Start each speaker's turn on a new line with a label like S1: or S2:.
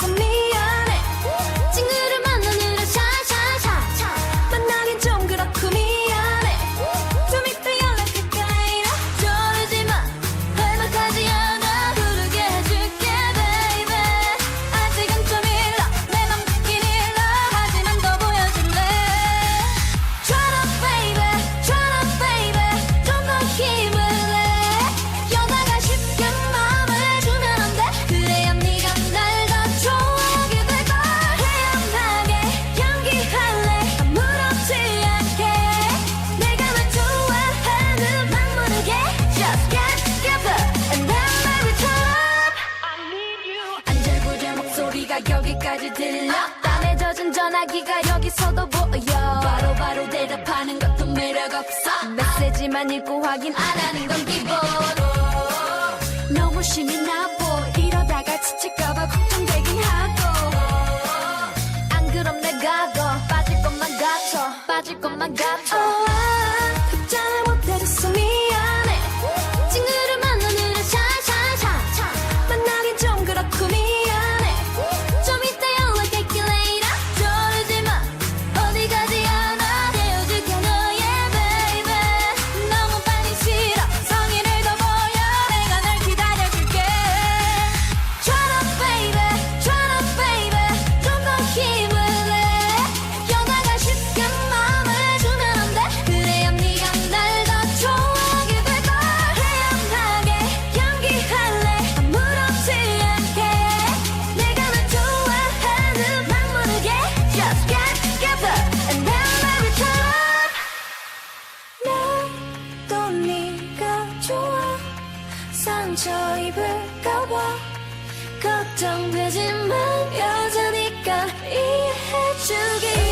S1: for me. 귀까지 들려 땀에 젖은 전화기가 여기서도 보여. 바로바로 바로 대답하는 것도 매력 없어. 메시지만 읽고 확인 안 하는 건 기본 너무 심이 나보. 이러다가 지칠까봐 걱정되긴 하고. 안 그럼 내가 더 빠질 것만 같아. 빠질 것만 같아. 상처 입을까봐. 걱정되지만 여자니까 이해해주길